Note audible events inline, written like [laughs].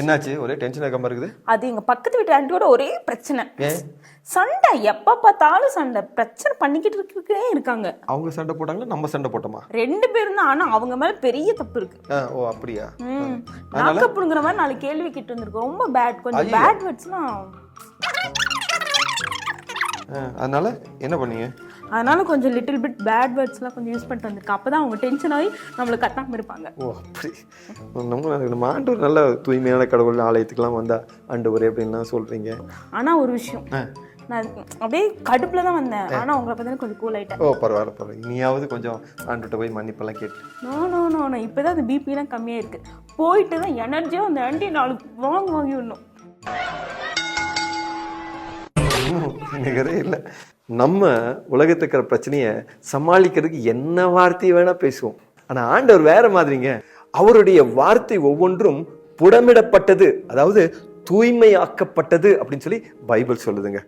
என்னாச்சு? ஒரே டென்ஷன் ஆகாம இருக்குது. அது எங்க பக்கத்து வீட்டு ஆண்டியோட ஒரே பிரச்சனை. சண்டை. எப்ப பார்த்தாலும் சண்டை. பிரச்சனை பண்ணிக்கிட்டு இருக்கே இருக்காங்க. அவங்க சண்டை போட்டாங்களா? நம்ம சண்டை போட்டோமா? ரெண்டு பேரும் தான். ஆனா அவங்க மேல பெரிய தப்பு இருக்கு. ஓ அப்படியா? ம். நாக்கப்புடுங்கிற மாதிரி நாலு கேள்வி கிட்ட வந்திருக்கு. ரொம்ப பேட் கொஞ்சம். பேட் வேர்ட்ஸ்லாம் ஆ, அதனால என்ன பண்ணீங்க? அதனால கொஞ்சம் லிட்டில் பிட் பேட் வேர்ட்ஸ்லாம் கொஞ்சம் யூஸ் பண்ணிட்டு வந்திருக்கு அப்பதான் அவங்க டென்ஷன் ஆகி நம்மளை கத்தாம இருப்பாங்க. ஓ அப்படி. நம்ம ஆண்டவர் நல்ல தூய்மையான கடவுள் ஆலயத்துக்குலாம் வந்தா ஆண்டவர் அப்படின்லாம் சொல்றீங்க. ஆனா ஒரு விஷயம். நான் அப்படியே கடுப்புல தான் வந்தேன். ஆனா உங்களை பார்த்தா கொஞ்சம் கூல் ஆயிட்டேன். ஓ பரவாயில்ல பரவாயில்ல. இனியாவது கொஞ்சம் ஆண்டுகிட்ட போய் மன்னிப்பெல்லாம் கேட்டு. நோ நோ நோ நோ இப்போதான் அந்த பிபிலாம் கம்மியாக இருக்கு. போயிட்டு தான் எனர்ஜியாக அந்த ஆண்டி நாளுக்கு வாங்க வாங்கி விடணும். [laughs] நிகரே இல்லை. நம்ம உலகத்துக்கு இருக்கிற பிரச்சனையை சமாளிக்கிறதுக்கு என்ன வார்த்தையை வேணால் பேசுவோம். ஆனால் ஆண்டவர் வேற மாதிரிங்க. அவருடைய வார்த்தை ஒவ்வொன்றும் புடமிடப்பட்டது அதாவது தூய்மையாக்கப்பட்டது அப்படின்னு சொல்லி பைபிள் சொல்லுதுங்க.